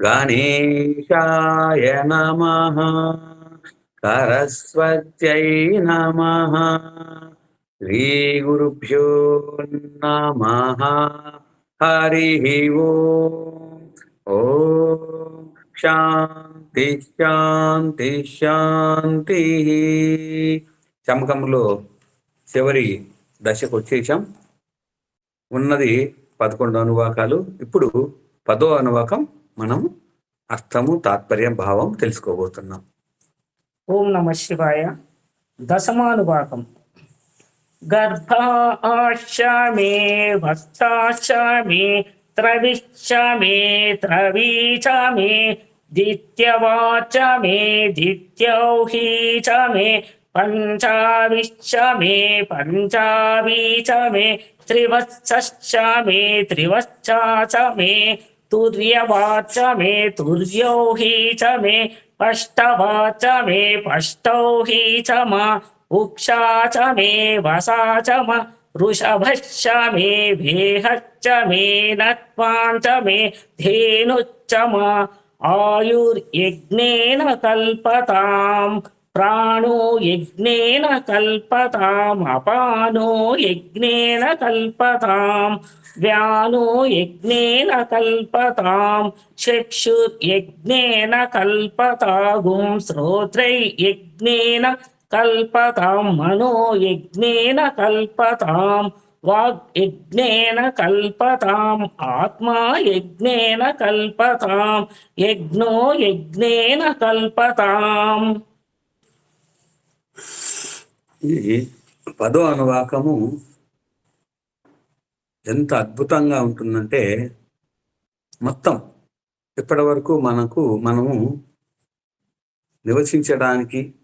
గణేశాయ నమ సరస్వత్యై నమ శ్రీ గురుభ్యో నమ హరి ఓ శాంతి శాంతి శాంతి చమకంలో చివరి దశకు వచ్చేసాం. ఉన్నది పదకొండు అనువాకాలు. ఇప్పుడు పదో అనువాకం మనం అర్థము తాత్పర్యం భావం తెలుసుకోబోతున్నాం. ఓం నమ శివాయ. దశమానువాకం. గర్భాశ మే వస్తాశ దిత్యవాచమే దిత్యౌహీచమే పంచావిశ్చమే పంచావీచమే త్రివత్సమే త్రివత్సమే తుర్యవాచమే తుర్యోహీచమే పష్టవాచమే పష్టౌహీచమా ఉక్షాచమే వసాచమ ఋషభశ్చ మే వేహచ్చ మే నత్వాంచ మే ధేనుచ్చమ ఆయుర్యజ్ఞేన కల్పతాం ప్రాణో యజ్ఞేన కల్పతామపానో యజ్ఞేన కల్పతాం వ్యానో యజ్ఞేన కల్పతాం చక్షుర్యజ్ఞేన కల్పతాగుం శ్రోత్రై యజ్ఞేన కల్పతాం మనో యజ్ఞేన కల్పతాం వాగ్యజ్ఞేన కల్పతాం ఆత్మా యజ్ఞేన కల్పతాం యజ్ఞో యజ్ఞేన కల్పతాం. ఈ పదో అనువాకము ఎంత అద్భుతంగా ఉంటుందంటే మొత్తం ఇప్పటి వరకు మనకు మనము నివసించడానికి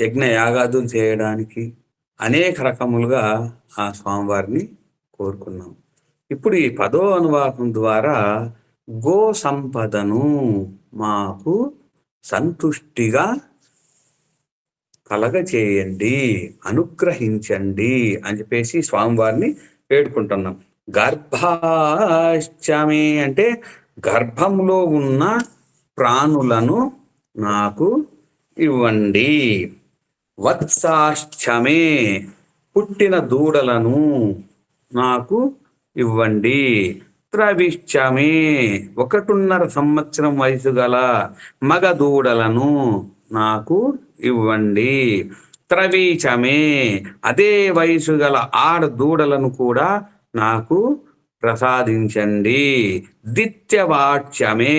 యజ్ఞ యాగాదులు చేయడానికి అనేక రకములుగా ఆ స్వామివారిని కోరుకున్నాం. ఇప్పుడు ఈ పదో అనువాకం ద్వారా గో సంపదను మాకు సంతుష్టిగా కలగచేయండి అనుగ్రహించండి అని చెప్పేసి స్వామివారిని వేడుకుంటున్నాం. గర్భాష్టమి అంటే గర్భంలో ఉన్న ప్రాణులను నాకు ఇవ్వండి. వత్సాశ్చమే పుట్టిన దూడలను నాకు ఇవ్వండి. త్రవిశ్చమే ఒకటిన్నర సంవత్సరం వయసు గల మగ దూడలను నాకు ఇవ్వండి. త్రవీచమే. అదే వయసు గల ఆడ దూడలను కూడా నాకు ప్రసాదించండి. దిత్యవాచ్యమే.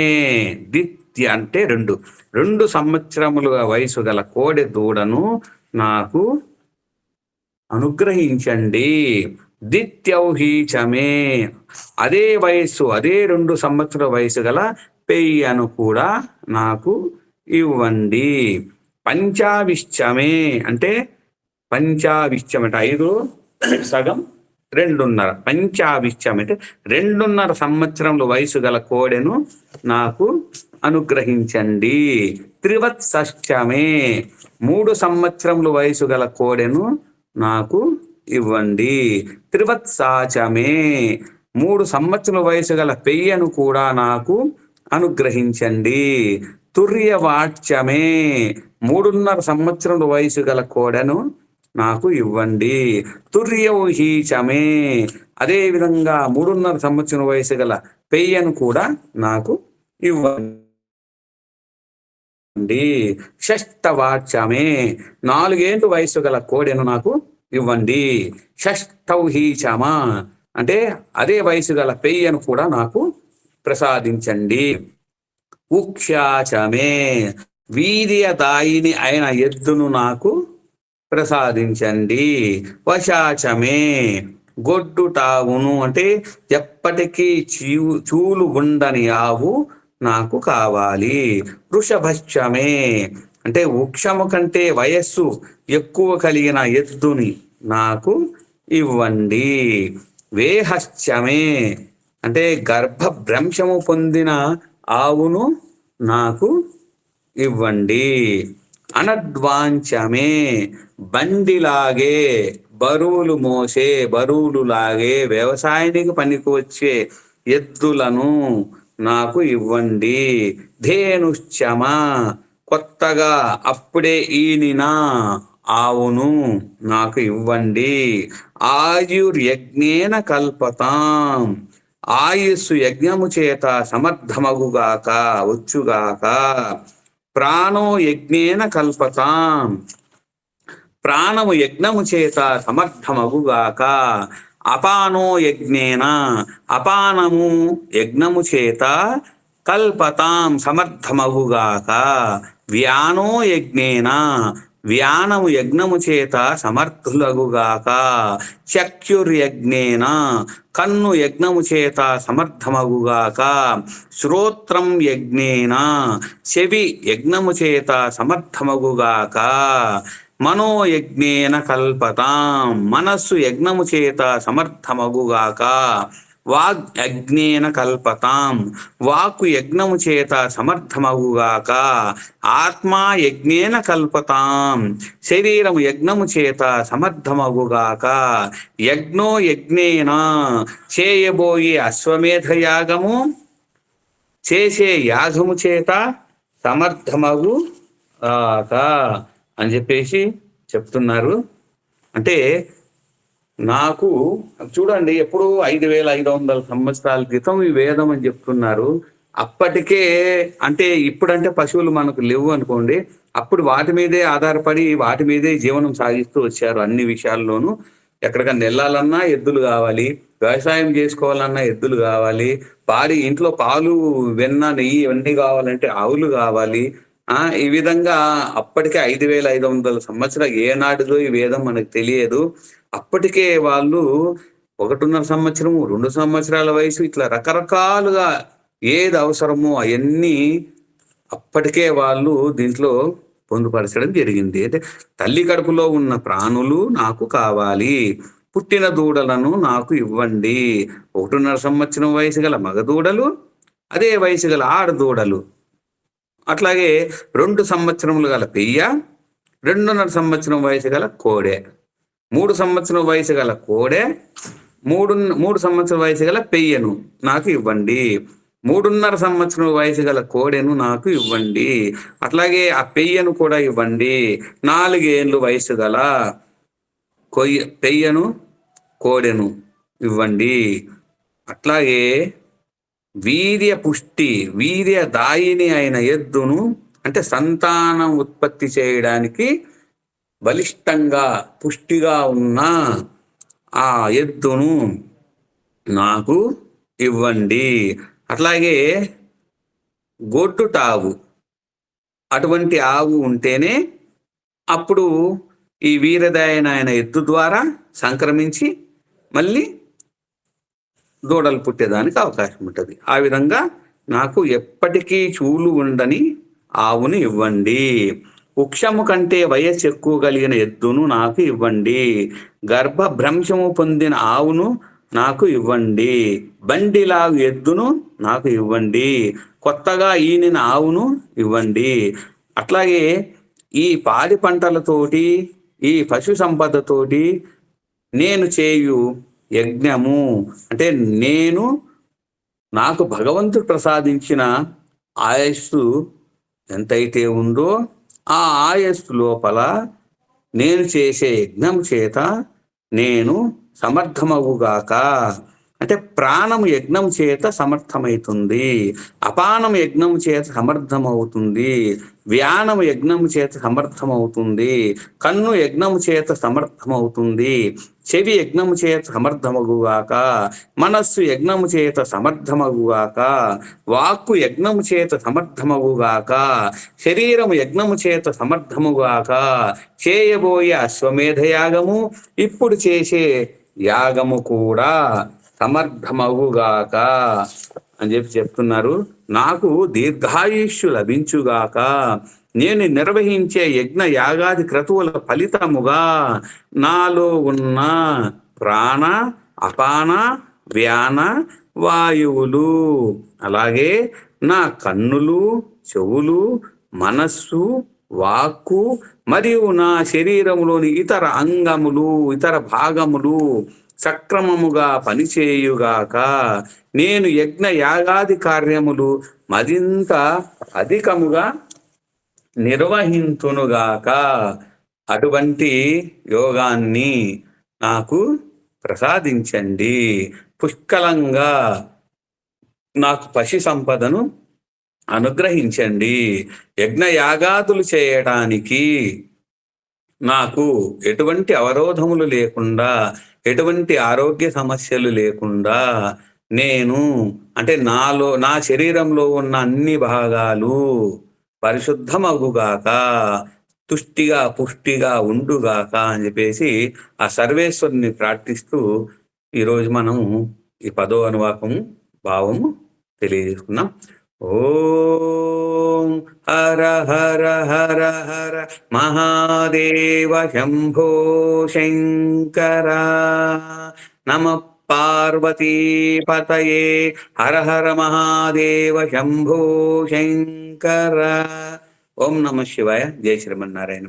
దిత్య అంటే రెండు. రెండు సంవత్సరములుగా వయసు గల కోడె దూడను నాకు అనుగ్రహించండి. దిత్యౌహీచమే. అదే వయస్సు అదే రెండు సంవత్సర వయసు గల పెయ్యను కూడా నాకు ఇవ్వండి. పంచావిశ్చమే. అంటే పంచావిశ్చం అంటే ఐదు సగం రెండున్నర. పంచావిశ్చం అంటే రెండున్నర సంవత్సరంలో వయసు గల కోడెను నాకు అనుగ్రహించండి. త్రివత్సష్టమే మూడు సంవత్సరముల వయసు గల కోడెను నాకు ఇవ్వండి. త్రివత్సాచమే. మూడు సంవత్సరం వయసు గల పెయ్యను కూడా నాకు అనుగ్రహించండి. తుర్యవాచ్యమే. మూడున్నర సంవత్సరం వయసు గల కోడను నాకు ఇవ్వండి. తుర్యౌహీచమే అదే విధంగా మూడున్నర సంవత్సరం వయసు గల పెయ్యను కూడా నాకు ఇవ్వండి. షష్టవాచ్యమే నాలుగేండ్లు వయసు గల కోడెను నాకు ఇవ్వండి. షష్టౌహీచమ అంటే అదే వయసు గల పెయ్యను కూడా నాకు ప్రసాదించండి. ఉక్షాచమే వీర్యదాయిని అయిన ఎద్దును నాకు ప్రసాదించండి. వశాచమే గొడ్డు తావును అంటే ఎప్పటికీ చీవు చూలు ఉండని ఆవు నాకు కావాలి. వృషభశ్చమే అంటే వృక్షము కంటే వయస్సు ఎక్కువ కలిగిన ఎద్దుని నాకు ఇవ్వండి. వేహశ్చమే అంటే గర్భభ్రంశము పొందిన ఆవును నాకు ఇవ్వండి. అనద్వాంచమే బండిలాగే బరువులు మోసే బరువులు లాగే వ్యవసాయానికి పనికి వచ్చే ఎద్దులను నాకు ఇవ్వండి. ధేనుశ్చమ కొత్తగా అప్పుడే ఈనిన ఆవును నాకు ఇవ్వండి. ఆయుర్యజ్ఞేన కల్పతాం. ఆయుస్సు యజ్ఞము చేత సమర్థమగుగాక వచ్చుగాక. ప్రాణో యజ్ఞేన కల్పతాం. ప్రాణము యజ్ఞము చేత సమర్థమగుగాక. అపానో యజ్ఞేన అపానము యజ్ఞము చేత కల్పతాం సమర్థమగుగాక. వ్యానో యజ్ఞేన వ్యానము యజ్ఞము చేత సమర్థులగుగాక చక్షుర్యజ్ఞేన కన్ను యజ్ఞము చేత సమర్థమగుగాక శ్రోత్రం యజ్ఞేన చెవి యజ్ఞము చేత సమర్థమగుగాక మనోయజ్ఞేన కల్పతాం మనస్సు యజ్ఞము చేత సమర్థమగుగాక. వాగ్ యజ్ఞేన కల్పతాం. వాక్కు యజ్ఞము చేత సమర్థమగుగాక ఆత్మా యజ్ఞేన కల్పతాం. శరీరము యజ్ఞము చేత సమర్థమగుగాక యజ్ఞో యజ్ఞేన. చేయబోయే అశ్వమేధ యాగము చేసే యాగము చేత సమర్థమగు ఆక అని చెప్పేసి చెప్తున్నారు. అంటే నాకు చూడండి ఎప్పుడు ఐదు వేల ఐదు వందల సంవత్సరాల క్రితం ఈ వేదం అని చెప్తున్నారు. అప్పటికే అంటే ఇప్పుడంటే పశువులు మనకు లేవు అనుకోండి అప్పుడు వాటి మీదే ఆధారపడి వాటి మీదే జీవనం సాగిస్తూ వచ్చారు అన్ని విషయాల్లోనూ. ఎక్కడికన్నా వెళ్ళాలన్నా ఎద్దులు కావాలి వ్యవసాయం చేసుకోవాలన్నా ఎద్దులు కావాలి పాడి ఇంట్లో పాలు వెన్న నెయ్యి ఇవన్నీ కావాలంటే ఆవులు కావాలి. ఆ ఈ విధంగా అప్పటికే ఐదు వేల ఐదు వందల సంవత్సరాలు ఏనాటిదో ఈ వేదం మనకు తెలియదు. అప్పటికే వాళ్ళు ఒకటిన్నర సంవత్సరము రెండు సంవత్సరాల వయసు ఇట్లా రకరకాలుగా ఏది అవసరమో అవన్నీ అప్పటికే వాళ్ళు దీంట్లో పొందుపరచడం జరిగింది. అంటే తల్లి కడుపులో ఉన్న ప్రాణులు నాకు కావాలి పుట్టిన దూడలను నాకు ఇవ్వండి. ఒకటిన్నర సంవత్సరం వయసు గల మగదూడలు అదే వయసు గల ఆడదూడలు అట్లాగే రెండు సంవత్సరములు గల పెయ్య రెండున్నర సంవత్సరం వయసు గల కోడే. మూడు సంవత్సరం వయసు గల కోడె మూడు మూడు సంవత్సరం వయసు గల పెయ్యను నాకు ఇవ్వండి. మూడున్నర సంవత్సరం వయసు గల కోడెను నాకు ఇవ్వండి. అట్లాగే ఆ పెయ్యను కూడా ఇవ్వండి. నాలుగేళ్ళు వయసు గల కొయ్య పెయ్యను కోడెను ఇవ్వండి. అట్లాగే వీర్య పుష్టి వీర్య దాయిని అయిన ఎద్దును అంటే సంతానం ఉత్పత్తి చేయడానికి బలిష్టంగా పుష్టిగా ఉన్న ఆ ఎద్దును నాకు ఇవ్వండి. అట్లాగే గొడ్డుటావు అటువంటి ఆవు ఉంటేనే అప్పుడు ఈ వీరదాయన ఆయన ఎద్దు ద్వారా సంక్రమించి మళ్ళీ దూడలు పుట్టేదానికి అవకాశం ఉంటుంది. ఆ విధంగా నాకు ఎప్పటికీ చూలు ఉండని ఆవును ఇవ్వండి. వృక్షము కంటే వయస్సు ఎక్కువ కలిగిన ఎద్దును నాకు ఇవ్వండి. గర్భభ్రంశము పొందిన ఆవును నాకు ఇవ్వండి. బండిలాగు ఎద్దును నాకు ఇవ్వండి. కొత్తగా ఈనిన ఆవును ఇవ్వండి. అట్లాగే ఈ పాడి పంటలతోటి ఈ పశు సంపదతోటి నేను చేయు యజ్ఞము. అంటే నేను నాకు భగవంతుడు ప్రసాదించిన ఆయస్సు ఎంతైతే ఉందో ఆ ఆయస్సు లోపల నేను చేసే యజ్ఞం చేత నేను సమర్థమవుగాక. అంటే ప్రాణము యజ్ఞం చేత సమర్థమవుతుంది అపానం యజ్ఞం చేత సమర్థమవుతుంది వ్యానము యజ్ఞము చేత సమర్థమవుతుంది కన్ను యజ్ఞము చేత సమర్థమవుతుంది చెవి యజ్ఞము చేత సమర్థమగుగాక మనస్సు యజ్ఞము చేత సమర్థమగుగాక వాక్కు యజ్ఞము చేత సమర్థమగుగాక శరీరము యజ్ఞము చేత సమర్థముగాక చేయబోయే అశ్వమేధయాగము ఇప్పుడు చేసే యాగము కూడా సమర్థమవుగాక అని చెప్పి చెప్తున్నారు. నాకు దీర్ఘాయుష్యు లభించుగాక నేను నిర్వహించే యజ్ఞ యాగాది క్రతువుల ఫలితముగా నాలో ఉన్న ప్రాణ అపాన వ్యాన వాయువులు అలాగే నా కన్నులు చెవులు మనస్సు వాక్కు మరియు నా శరీరములోని ఇతర అంగములు ఇతర భాగములు సక్రమముగా పనిచేయుగాక నేను యజ్ఞ యాగాది కార్యములు మరింత అధికముగా నిర్వహించునుగాక. అటువంటి యోగాన్ని నాకు ప్రసాదించండి. పుష్కలంగా నాకు పశు సంపదను అనుగ్రహించండి. యజ్ఞ యాగాదులు చేయడానికి నాకు ఎటువంటి అవరోధములు లేకుండా ఎటువంటి ఆరోగ్య సమస్యలు లేకుండా నేను అంటే నాలో నా శరీరంలో ఉన్న అన్ని భాగాలు పరిశుద్ధమగుగాక తుష్టిగా పుష్టిగా ఉండుగాక అని చెప్పేసి ఆ సర్వేశ్వరుని ప్రార్థిస్తూ ఈరోజు మనం ఈ పదో అనువాకము భావము తెలియజేసుకున్నాం ఓం హర హర హర హర మహాదేవ శివ శంభో శంకర. నమ పార్వతీ పతయే. హర హర మహాదేవ శంభో శంకర. ఓం నమ శివాయ. జయ శ్రీమన్నారాయణ